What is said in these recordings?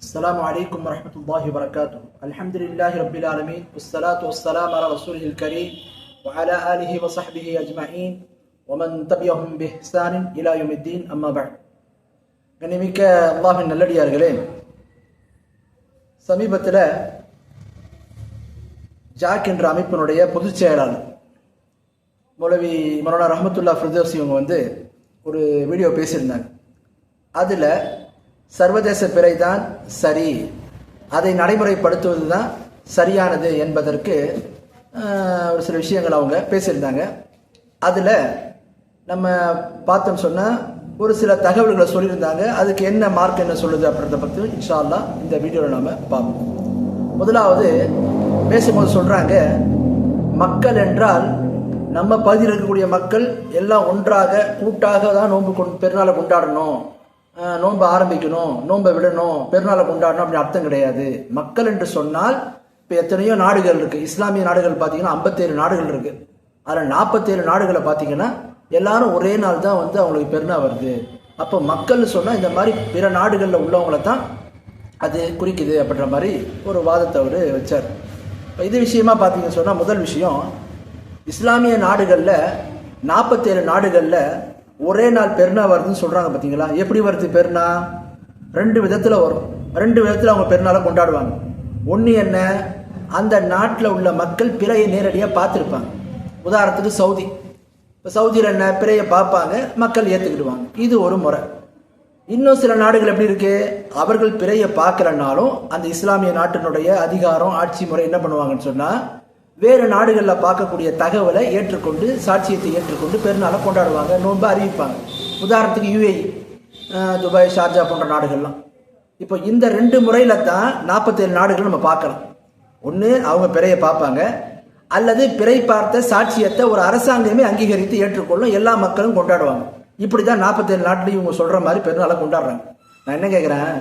السلام عليكم ورحمة الله وبركاته الحمد لله رب العالمين والصلاة والسلام على رسوله الكريم وعلى آله وصحبه أجمعين ومن تبعهم بإحسان إلى يوم الدين أما بعد கண்ணிமிக்க அல்லாஹின் நல்லடியார்களே சமீபத்தில் ஜாக் என்ற அமைப்பினுடைய பொதுச் செயலாளர் மௌலவி மௌலானா ரஹமத்துல்லா ஃபிர்தோஸ் இவங்க வந்து ஒரு வீடியோ பேசியிருந்தாங்க அதில் சர்வதேச பிறை தான் சரி. அதை நடைமுறைப்படுத்துவது தான் சரியானது என்பதற்கு ஒரு சில விஷயங்கள் அவங்க பேசியிருந்தாங்க. அதில் நம்ம பார்த்தோம் சொன்னால் ஒரு சில தகவல்களை சொல்லியிருந்தாங்க. அதுக்கு என்ன மார்க் என்ன சொல்லுது அப்படின்றத பற்றி இன்ஷால்லா இந்த வீடியோவில் நாம் பார்ப்போம். முதலாவது பேசும்போது சொல்கிறாங்க மக்கள் என்றால் நம்ம பகுதியில் இருக்கக்கூடிய மக்கள் எல்லாம் ஒன்றாக கூட்டாக தான் நோன்பு கொண்டு பெருநாளை கொண்டாடணும். நோன்பை ஆரம்பிக்கணும் நோன்பை விடணும் பெருநாளை கொண்டாடணும் அப்படின்னு அர்த்தம் கிடையாது. மக்கள் என்று சொன்னால் இப்போ எத்தனையோ நாடுகள் இருக்குது இஸ்லாமிய நாடுகள் பார்த்தீங்கன்னா ஐம்பத்தேழு நாடுகள் இருக்குது அதில் நாற்பத்தேழு நாடுகளை பார்த்தீங்கன்னா எல்லாரும் ஒரே நாள் தான் வந்து அவங்களுக்கு பெருநாள் வருது. அப்போ மக்கள்னு சொன்னால் இந்த மாதிரி பிற நாடுகளில் உள்ளவங்களை தான் அது குறிக்குது அப்படின்ற மாதிரி ஒரு வாதத்தை அவர் வச்சார். இப்போ இது விஷயமா பார்த்தீங்கன்னு சொன்னால் முதல் விஷயம் இஸ்லாமிய நாடுகளில் நாற்பத்தேழு நாடுகளில் ஒரே நாள் பெருனா வருதுன்னு சொல்கிறாங்க பார்த்தீங்களா எப்படி வருது பெருனா? ரெண்டு விதத்தில் வரும். ரெண்டு விதத்தில் அவங்க பெருநாளை கொண்டாடுவாங்க. ஒன்று என்ன? அந்த நாட்டில் உள்ள மக்கள் பிறையை நேரடியாக பார்த்துருப்பாங்க. உதாரணத்துக்கு சவுதி. இப்போ சவுதியில் என்ன? பிறையை பார்ப்பாங்க மக்கள் ஏற்றுக்கிடுவாங்க இது ஒரு முறை. இன்னும் சில நாடுகள் எப்படி இருக்கு? அவர்கள் பிறையை பார்க்கலனாலும் அந்த இஸ்லாமிய நாட்டினுடைய அதிகாரம் ஆட்சி முறை என்ன பண்ணுவாங்கன்னு சொன்னால் வேறு நாடுகளில் பார்க்கக்கூடிய தகவலை ஏற்றுக்கொண்டு சாட்சியத்தை ஏற்றுக்கொண்டு பெருநாளை கொண்டாடுவாங்க நோன்பு அறிவிப்பாங்க. உதாரணத்துக்கு யுஏஇ துபாய் ஷார்ஜா போன்ற நாடுகள்லாம். இப்போ இந்த ரெண்டு முறையில் தான் நாற்பத்தேழு நாடுகள் நம்ம பார்க்கலாம். ஒன்று அவங்க பிறையை பார்ப்பாங்க. அல்லது பிறை பார்த்த சாட்சியத்தை ஒரு அரசாங்கமே அங்கீகரித்து ஏற்றுக்கொள்ளும் எல்லா மக்களும் கொண்டாடுவாங்க. இப்படி தான் நாற்பத்தேழு நாட்டிலையும் இவங்க சொல்கிற மாதிரி பெருநாளை கொண்டாடுறாங்க. நான் என்ன கேட்குறேன்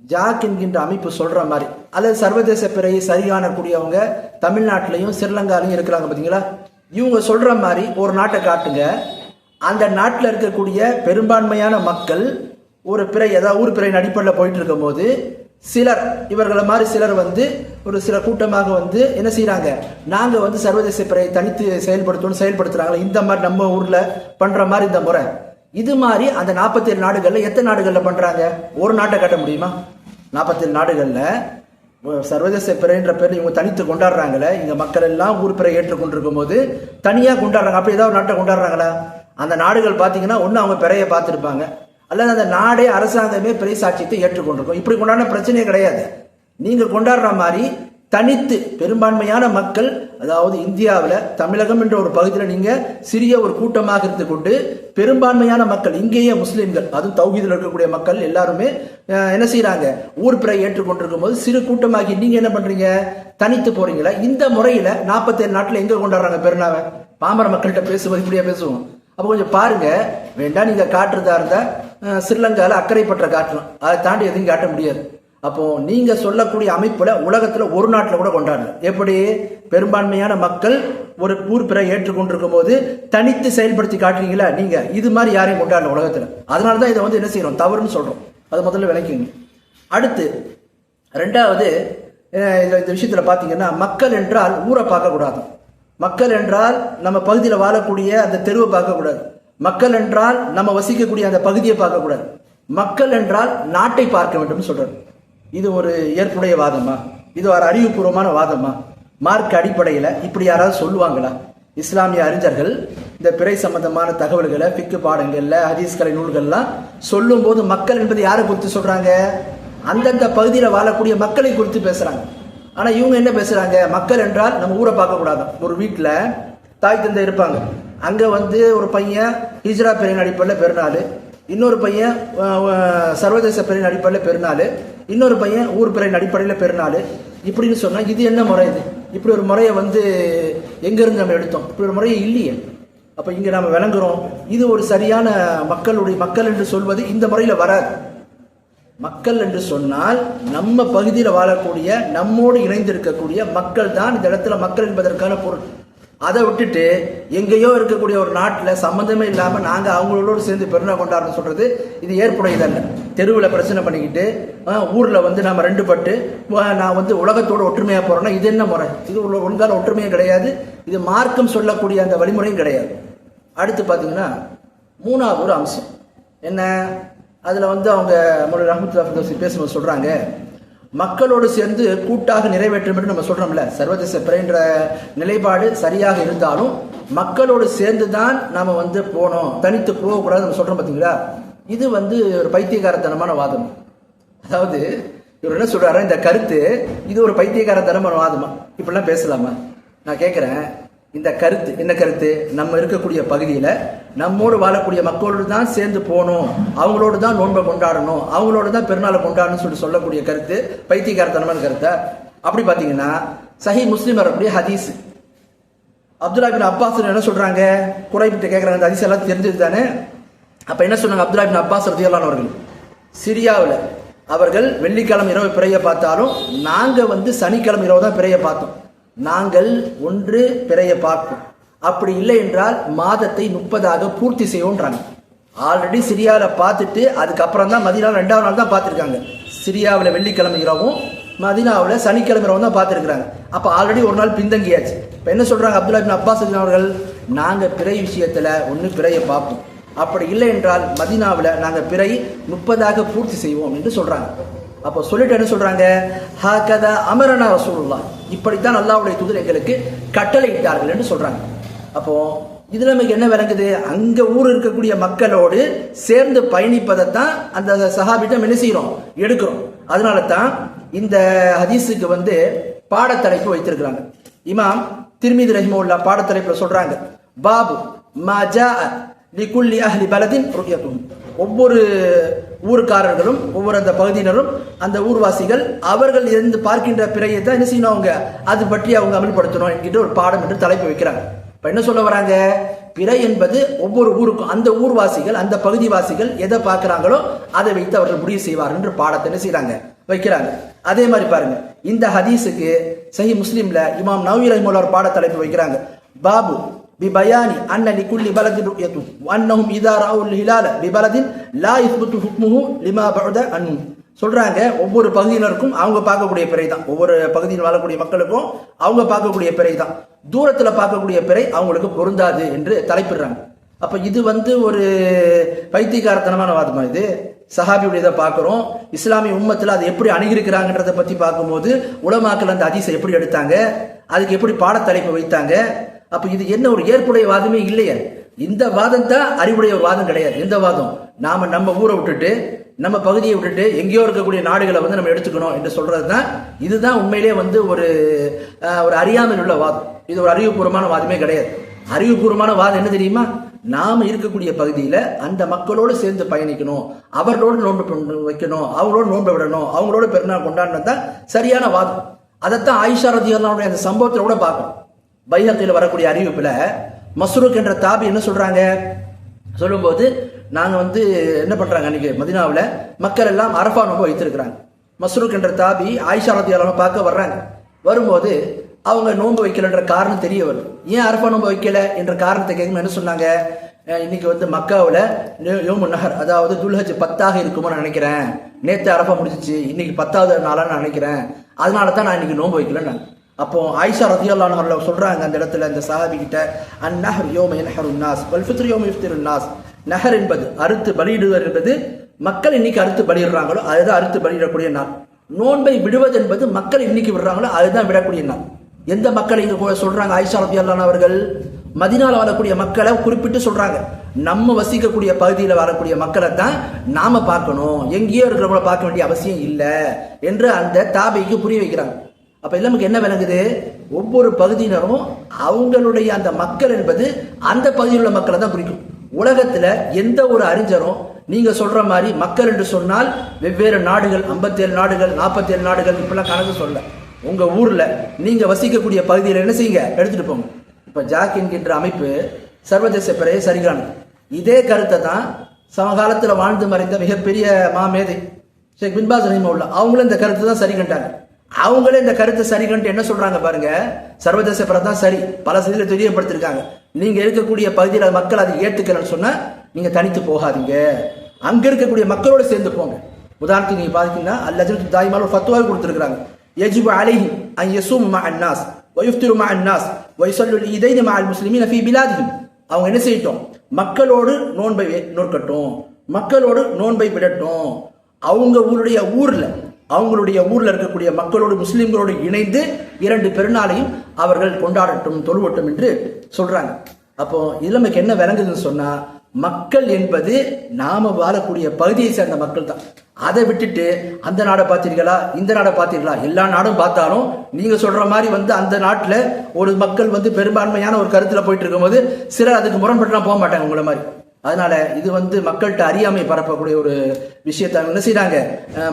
ஜாக் என்கின்ற அமைப்பு சொல்கிற மாதிரி. அல்லது சர்வதேச பிறையை சரிகாணக்கூடியவங்க தமிழ்நாட்டிலையும் ஸ்ரீலங்காலையும் இருக்கிறாங்க பார்த்தீங்களா இவங்க சொல்கிற மாதிரி ஒரு நாட்டை காட்டுங்க. அந்த நாட்டில் இருக்கக்கூடிய பெரும்பான்மையான மக்கள் ஒரு பிறை ஏதாவது ஊர் பிறையின் அடிப்படையில் போயிட்டு இருக்கும்போது சிலர் இவர்களை மாதிரி சிலர் வந்து ஒரு சில கூட்டமாக வந்து என்ன செய்கிறாங்க நாங்கள் வந்து சர்வதேச பிறையை தனித்து செயல்படுத்தணும் செயல்படுத்துகிறாங்களே இந்த மாதிரி நம்ம ஊரில் பண்ணுற மாதிரி இந்த முறை. இது மாதிரி அந்த நாற்பத்தேழு நாடுகளில் எத்தனை நாடுகளில் பண்ணுறாங்க ஒரு நாட்டை கட்ட முடியுமா? நாற்பத்தேழு நாடுகளில் சர்வதேச பிறைன்ற பேர் இவங்க தனித்து கொண்டாடுறாங்களே இங்கே மக்கள் எல்லாம் ஊர் பிறை ஏற்றுக்கொண்டிருக்கும் போது தனியாக கொண்டாடுறாங்க. அப்படி ஏதாவது ஒரு நாட்டை கொண்டாடுறாங்களா? அந்த நாடுகள் பார்த்தீங்கன்னா ஒன்று அவங்க பிறையை பார்த்துருப்பாங்க. அல்லது அந்த நாடே அரசாங்கமே பிறை சாட்சியத்தை ஏற்றுக்கொண்டிருக்கும். இப்படி கொண்டாடின பிரச்சனையே கிடையாது. நீங்கள் கொண்டாடுற மாதிரி தனித்து பெரும்பான்மையான மக்கள் அதாவது இந்தியாவில் தமிழகம் என்ற ஒரு பகுதியில் நீங்கள் சிறிய ஒரு கூட்டமாக இருந்து கொண்டு பெரும்பான்மையான மக்கள் இங்கேயே முஸ்லீம்கள் அதுவும் தௌஹீதில் இருக்கக்கூடிய மக்கள் எல்லாருமே என்ன செய்கிறாங்க ஊர் பிறை ஏற்றுக்கொண்டிருக்கும் போது சிறு கூட்டமாகி நீங்கள் என்ன பண்ணுறீங்க தனித்து போகிறீங்களா இந்த முறையில் நாற்பத்தேழு நாட்டில் எங்கே கொண்டாடுறாங்க பெருநாவை? பாமர மக்கள்கிட்ட பேசுவது இப்படியா பேசுவோம். அப்போ கொஞ்சம் பாருங்கள் வேண்டாம் நீங்கள் காட்டுறதா இருந்தால் ஸ்ரீலங்காவில் அக்கறைப்பற்ற காட்டலாம். அதை தாண்டி எதுவும் காட்ட முடியாது. அப்போ நீங்க சொல்லக்கூடிய அமைப்புல உலகத்துல ஒரு நாட்டில் கூட கொண்டாடல. எப்படி? பெரும்பான்மையான மக்கள் ஒரு ஊர் பிற ஏற்றுக்கொண்டிருக்கும் போது தனித்து செயல்படுத்தி காட்டுறீங்களா? நீங்க இது மாதிரி யாரையும் கொண்டாடல உலகத்துல. அதனாலதான் இதை வந்து என்ன செய்யறோம்? தவறுன்னு சொல்றோம். அது முதல்ல விளக்கிங்க. அடுத்து ரெண்டாவது இந்த இந்த விஷயத்துல பாத்தீங்கன்னா மக்கள் என்றால் ஊரை பார்க்கக்கூடாது. மக்கள் என்றால் நம்ம பகுதியில் வாழக்கூடிய அந்த தெருவை பார்க்கக்கூடாது. மக்கள் என்றால் நம்ம வசிக்கக்கூடிய அந்த பகுதியை பார்க்கக்கூடாது. மக்கள் என்றால் நாட்டை பார்க்க வேண்டும் சொல்றாரு. இது ஒரு ஏற்புடைய வாதமா? இது ஒரு அறிவுபூர்வமான வாதமா? மார்க் அடிப்படையில் இப்படி யாராவது சொல்லுவாங்களா? இஸ்லாமிய அறிஞர்கள் இந்த பிறை சம்பந்தமான தகவல்களை பிக்கு பாடங்கள்ல ஹதீஸ்கலை நூல்கள்லாம் சொல்லும்போது மக்கள் என்பது யாரை குறித்து சொல்றாங்க? அந்தந்த பகுதியில் வாழக்கூடிய மக்களை குறித்து பேசுறாங்க. ஆனா இவங்க என்ன பேசுறாங்க? மக்கள் என்றால் நம்ம ஊரை பார்க்க கூடாது ஒரு வீட்டில் தாய் தந்தை இருப்பாங்க. அங்க வந்து ஒரு பையன் ஹிஜ்ரா பெரிய அடிப்படையில் பெருநாள் இன்னொரு பையன் சர்வதேச பெரிய அடிப்படையில் பெருநாள் இன்னொரு பையன் ஊர் பிறையின் அடிப்படையில் பெருநாள். இப்படின்னு சொன்னால் இது என்ன முறை இது? இப்படி ஒரு முறையை வந்து எங்கேருந்து நம்ம எடுத்தோம்? இப்படி ஒரு முறையே இல்லையே. அப்போ இங்கே நம்ம விளங்குறோம் இது ஒரு சரியான மக்களுடைய மக்கள் என்று சொல்வது இந்த முறையில் வராது. மக்கள் என்று சொன்னால் நம்ம பகுதியில் வாழக்கூடிய நம்மோடு இணைந்திருக்கக்கூடிய மக்கள் தான் இந்த இடத்துல மக்கள் என்பதற்கான பொருள். அதை விட்டுட்டு எங்கேயோ இருக்கக்கூடிய ஒரு நாட்டில் சம்மந்தமே இல்லாமல் நாங்கள் அவங்களோட சேர்ந்து பெருநாள் கொண்டாடுறோம் சொல்கிறது இது ஏற்புடையதல்ல. தெருவில் பிரச்சனை பண்ணிக்கிட்டு ஊரில் வந்து நம்ம ரெண்டு பட்டு நான் வந்து உலகத்தோட ஒற்றுமையாக போகிறேன்னா இது என்ன முறை? இது ஒரு ஒழுங்கான ஒற்றுமையும் கிடையாது. இது மார்க்கம் சொல்லக்கூடிய அந்த வழிமுறையும் கிடையாது. அடுத்து பார்த்தீங்கன்னா மூணாவது ஒரு அம்சம். என்ன? அதில் வந்து அவங்க நம்மளுடைய ரஹமத்துல்லா ஃபிர்தௌசி பேசும்போது சொல்கிறாங்க மக்களோடு சேர்ந்து கூட்டாக நிறைவேற்றும் என்று நம்ம சொல்கிறோம்ல சர்வதேச பிறைன்ற நிலைப்பாடு சரியாக இருந்தாலும் மக்களோடு சேர்ந்து தான் நாம வந்து போனோம். தனித்து போகக்கூடாது நம்ம சொல்கிறோம் பார்த்தீங்களா இது வந்து ஒரு பைத்தியகாரத்தனமான வாதம். அதாவது இவர் என்ன சொல்றாரு இந்த கருத்து இது ஒரு பைத்தியகாரத்தனமான வாதமா? இப்படிலாம் பேசலாமா? நான் கேட்குறேன் இந்த கருத்து என்ன கருத்து? நம்ம இருக்கக்கூடிய பகுதியில் நம்மோடு வாழக்கூடிய மக்களோடு தான் சேர்ந்து போகணும். அவங்களோடு தான் நோன்பை கொண்டாடணும். அவங்களோட தான் பெருநாளை கொண்டாடணும்னு சொல்லி சொல்லக்கூடிய கருத்து பைத்தியகாரத்தனமான கருத்தை? அப்படி பார்த்தீங்கன்னா சஹி முஸ்லீம் வரக்கூடிய ஹதீஸ். அப்துல்லா பின் அப்பாஸ் என்ன சொல்கிறாங்க குறைப்பிட்டு கேட்குறாங்க அந்த ஹதீஸ் எல்லாம் தெரிஞ்சது தானே? அப்போ என்ன சொன்னாங்க அப்துல்லா பின் அப்பாஸ் ரதியல்லான் அவர்கள்? சிரியாவில் அவர்கள் வெள்ளிக்கிழமை இரவு பிறைய பார்த்தாலும் நாங்கள் வந்து சனிக்கிழமை இரவு தான் பிறைய பார்த்தோம். நாங்கள் ஒன்று பிறைய பார்ப்போம். அப்படி இல்லை என்றால் மாதத்தை முப்பதாக பூர்த்தி செய்வோன்றாங்க. ஆல்ரெடி சிரியாவில் பார்த்துட்டு அதுக்கப்புறம் தான் மதினா ரெண்டாவது நாள் தான் பார்த்துருக்காங்க. சிரியாவில் வெள்ளிக்கிழமை இரவும் மதினாவில் சனிக்கிழமை இரவும் தான் பார்த்துருக்குறாங்க. அப்போ ஆல்ரெடி ஒரு நாள் பின்தங்கியாச்சு. இப்போ என்ன சொல்கிறாங்க அப்துல்லா பின் அப்பாஸ் அவர்கள்? நாங்கள் பிறை விஷயத்தில் ஒன்று பிறையை பார்ப்போம். அப்படி இல்லை என்றால் மதினாவில் நாங்கள் பிறை முப்பதாக பூர்த்தி செய்வோம் என்று சொல்கிறாங்க அப்போ சொல்லிட்டு என்ன சொல்றாங்க? ஹாகதா அமரனா ரசூலுல்லாஹ். இப்படித்தான் அல்லாவுடைய தூதர் எங்களுக்கு கட்டளையிட்டார்கள் என்று சொல்றாங்க. அப்போ இதில் நமக்கு என்ன விளங்குது? அங்க ஊர் இருக்கக்கூடிய மக்களோடு சேர்ந்து பயணிப்பதைத்தான் அந்த சஹாபிட்டம் என்ன செய்யறோம்? எடுக்கிறோம். அதனால தான் இந்த ஹதீஸுக்கு வந்து பாடத்தலைப்பு வைத்திருக்கிறாங்க. இமாம் திருமிதி ரஹிமுல்லா பாடத்தலைப்புல சொல்றாங்க பாபு மஜா லிகுல்லி அஹ்லி பலதின் ஒவ்வொரு ஊருக்காரர்களும் ஒவ்வொரு அந்த பகுதியினரும் அந்த ஊர்வாசிகள் அவர்கள் இருந்து பார்க்கின்ற பிறையை தான் என்ன செய்யணும் அவங்க? அது பற்றி அவங்க அமல்படுத்தணும் என்கிட்ட ஒரு பாடம் என்று தலைப்பு வைக்கிறாங்க. இப்போ என்ன சொல்ல வராங்க? பிறை என்பது ஒவ்வொரு ஊருக்கும் அந்த ஊர்வாசிகள் அந்த பகுதிவாசிகள் எதை பார்க்குறாங்களோ அதை வைத்து அவர்கள் முடிவு செய்வார் என்று பாடத்தை என்ன செய்கிறாங்க வைக்கிறாங்க. அதே மாதிரி பாருங்க. இந்த ஹதீஸுக்கு சஹி முஸ்லீம்ல இமாம் நவீர் ரஹிமுல்லா ஒரு பாட தலைப்பு வைக்கிறாங்க. பாபு ببيان أن لكل بلد رؤية وأنهم إذا رأوا الهلال ببلد لا يثبت حكمه لما بعد عنه சொல்றாங்க ஒவ்வொரு பகுதியினருக்கும் அவங்க பார்க்கக்கூடிய பிறை தான் ஒவ்வொரு பகுதியில் வாழக்கூடிய மக்களுக்கும் அவங்க பார்க்கக்கூடிய பிறை தான் தூரத்துல பார்க்கக்கூடிய பிறை அவங்களுக்கு பொருந்தாது என்று தலைப்பிடுறாங்க அப்ப இது வந்து ஒரு பைத்தியகாரத்தனமான வாதமா இது சஹாபியுடையதை பார்க்குறோம் இஸ்லாமிய உம்மத்தில் அதை எப்படி அணுகிருக்கிறாங்கன்றதை பற்றி பார்க்கும்போது உலமாக்கள் அந்த அதிசை எப்படி எடுத்தாங்க அதுக்கு எப்படி பாடத்தலைப்பு வைத்தாங்க அப்ப இது என்ன ஒரு ஏற்புடைய வாதமே இல்லையே. இந்த வாதம் தான் அறிவுடைய ஒரு வாதம் கிடையாது. எந்த வாதம்? நாம நம்ம ஊரை விட்டுட்டு நம்ம பகுதியை விட்டுட்டு எங்கேயோ இருக்கக்கூடிய நாடுகளை வந்து நம்ம எடுத்துக்கணும் என்று சொல்றது தான் இதுதான் உண்மையிலே வந்து ஒரு ஒரு அறியாமல் உள்ள வாதம். இது ஒரு அறிவுபூர்வமான வாதமே கிடையாது. அறிவுபூர்வமான வாதம் என்ன தெரியுமா? நாம் இருக்கக்கூடிய பகுதியில் அந்த மக்களோடு சேர்ந்து பயணிக்கணும். அவர்களோடு நோன்பு வைக்கணும். அவங்களோட நோன்பு விடணும். அவங்களோட பெருநாள் கொண்டாடணும் தான் சரியான வாதம். அதைத்தான் ஆயிஷா ரதியல்லாவுடைய அந்த சம்பவத்தில் கூட பார்க்கணும். பைஹத்தில் வரக்கூடிய அறிவிப்பில் மஸ்ரூக் என்ற தாபி என்ன சொல்கிறாங்க சொல்லும்போது நாங்கள் வந்து என்ன பண்ணுறாங்க அன்றைக்கி மதினாவில்? மக்கள் எல்லாம் அரஃபா நோன்பு வைத்திருக்கிறாங்க. மஸ்ரூக் என்ற தாபி ஆயிஷா ரதியல்லாவை பார்க்க வர்றாங்க. வரும்போது அவங்க நோன்பு வைக்கலன்ற காரணம் தெரிய வரும் ஏன் அரஃபா நோன்பு வைக்கல என்ற காரணத்தை கேட்கும் என்ன சொன்னாங்க? இன்னைக்கு வந்து மக்காவில் யோமு நகர் அதாவது துல்ஹஜ் பத்தாக இருக்குமோ நான் நினைக்கிறேன். நேற்று அரஃபா முடிஞ்சிச்சு இன்னைக்கு பத்தாவது நாளா நான் நினைக்கிறேன். அதனால தான் நான் இன்னைக்கு நோன்பு வைக்கலன்னு அப்போ ஆயிஷா ரதியல்லான் அவர்கள் சொல்றாங்க அந்த இடத்துல அந்த சஹாபி கிட்ட அன் நஹர் யோம யன்ஹரு நாஸ் வல் ஃபித்ர் யோம யுஃப்திரு நாஸ். நஹர் என்பது அறுத்து பலியிடுவர் என்பது மக்கள் இன்னைக்கு அறுத்து பலியிடுறாங்களோ அதுதான் அறுத்து பலியிடக்கூடிய நாள். நோன்பை விடுவது என்பது மக்கள் இன்னைக்கு விடுறாங்களோ அதுதான் விடக்கூடிய நாள். எந்த மக்கள் இங்க கூட சொல்றாங்க ஆயிஷா ரதியல்லான் அவர்கள்? மதினால வாழக்கூடிய மக்களை குறிப்பிட்டு சொல்றாங்க. நம்ம வசிக்கக்கூடிய பகுதியில் வாழக்கூடிய மக்களை தான் நாம பார்க்கணும். எங்கேயோ இருக்கிறவங்கள பார்க்க வேண்டிய அவசியம் இல்லை என்று அந்த தாபைக்கு புரிய வைக்கிறாங்க. அப்ப இதுல நமக்கு என்ன விளங்குது? ஒவ்வொரு பகுதியினரும் அவங்களுடைய அந்த மக்கள் என்பது அந்த பகுதியில் உள்ள மக்களை தான் குறிக்கும். உலகத்துல எந்த ஒரு அறிஞரும் நீங்க சொல்ற மாதிரி மக்கள் என்று சொன்னால் வெவ்வேறு நாடுகள் 57 நாடுகள் 47 நாடுகள் இப்படிலாம் கணக்கு சொல்ல. உங்க ஊர்ல நீங்க வசிக்கக்கூடிய பகுதியில் என்ன செய்யுங்க? எடுத்துட்டு போங்க. இப்ப ஜாக் என்கின்ற அமைப்பு சர்வதேச பிறையை சரிகாணும் இதே கருத்தை தான் சமகாலத்தில் வாழ்ந்து மறைந்த மிகப்பெரிய மாமேதை ஷேக் பின்பாஸ் ரஹிமவுல்லா அவங்களும் இந்த கருத்தை தான் சரி கண்டாங்க. அவங்களே இந்த கருத்தை சரிகன்ட்டு என்ன சொல்றாங்க பாருங்க சர்வதேச பிற தான் சரி பல செய்தியில தெரியப்படுத்திருக்காங்க நீங்க இருக்கக்கூடிய பகுதியில் மக்கள் அதை ஏத்துக்கலன்னு சொன்னா நீங்க தனித்து போகாதீங்க அங்க இருக்கக்கூடிய மக்களோட சேர்ந்து போங்க உதாரணத்துக்கு நீங்க பாத்தீங்கன்னா அல்லது தாய்மால் ஒரு ஃபத்துவாவை கொடுத்துருக்காங்க يجب عليهم أن يصوموا مع الناس ويفطروا مع الناس ويصلوا العيدين مع المسلمين في بلادهم அவங்க என்ன செய்யட்டும் மக்களோடு நோன்பை வே- நோக்கட்டும் மக்களோடு நோன்பை விடட்டும் அவங்க ஊருடைய ஊர்ல அவங்களுடைய ஊரில் இருக்கக்கூடிய மக்களோடு முஸ்லீம்களோடு இணைந்து இரண்டு பெருநாளையும் அவர்கள் கொண்டாடட்டும் தொழுவட்டும் என்று சொல்றாங்க. அப்போ இதுல நமக்கு என்ன விளங்குதுன்னு சொன்னா மக்கள் என்பது நாம வாழக்கூடிய பகுதியை சேர்ந்த மக்கள் தான். அதை விட்டுட்டு அந்த நாடை பார்த்தீர்களா இந்த நாடை பார்த்தீர்களா எல்லா நாடும் பார்த்தாலும் நீங்க சொல்ற மாதிரி வந்து அந்த நாட்டில் ஒரு மக்கள் வந்து பெரும்பான்மையான ஒரு கருத்தில் போயிட்டு இருக்கும்போது சிலர் அதுக்கு முரண்பட்டுலாம் போக மாட்டாங்க உங்களை மாதிரி. அதனால இது வந்து மக்கள்கிட்ட அறியாமை பரப்பக்கூடிய ஒரு விஷயத்தை என்ன செய்யறாங்க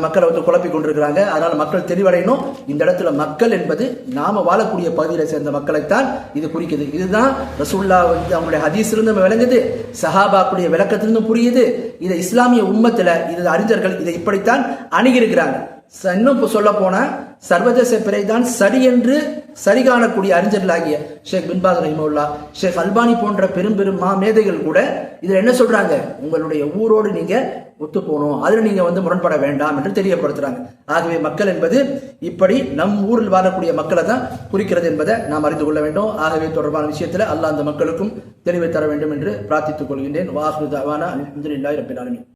மக்களை வந்து குழப்பி கொண்டிருக்கிறாங்க. அதனால மக்கள் தெளிவடையணும். இந்த இடத்துல மக்கள் என்பது நாம வாழக்கூடிய பகுதியை சேர்ந்த மக்களைத்தான் இது குறிக்குது. இதுதான் ரசூல்லா வந்து அவங்களுடைய ஹதீஸிலிருந்து நம்ம விளங்குது. சஹாபாக்குடைய விளக்கத்திலிருந்து புரியுது. இதை இஸ்லாமிய உம்மத்துல இது அறிஞர்கள் இதை இப்படித்தான் அணுகியிருக்கிறாங்க. இன்னும் சொல்ல போனா சர்வதேச பிறை தான் சரி என்று சரி காணக்கூடிய அறிஞர்களாகிய ஷேக் பின்பாத் ரஹிமுல்லா ஷேக் அல்பானி போன்ற பெரும் பெரும் மா மேதைகள் கூட இதுல என்ன சொல்றாங்க? உங்களுடைய ஊரோடு நீங்க ஒத்து போகணும். அதுல நீங்க வந்து முரண்பட வேண்டாம் என்று தெரியப்படுத்துறாங்க. ஆகவே மக்கள் என்பது இப்படி நம் ஊரில் வாழக்கூடிய மக்களை தான் குறிக்கிறது என்பதை நாம் அறிந்து கொள்ள வேண்டும். ஆகவே தொடர்பான விஷயத்துல அல்லா அந்த மக்களுக்கும் தெளிவை தர வேண்டும் என்று பிரார்த்தித்துக் கொள்கின்றேன். வாஹு தவானா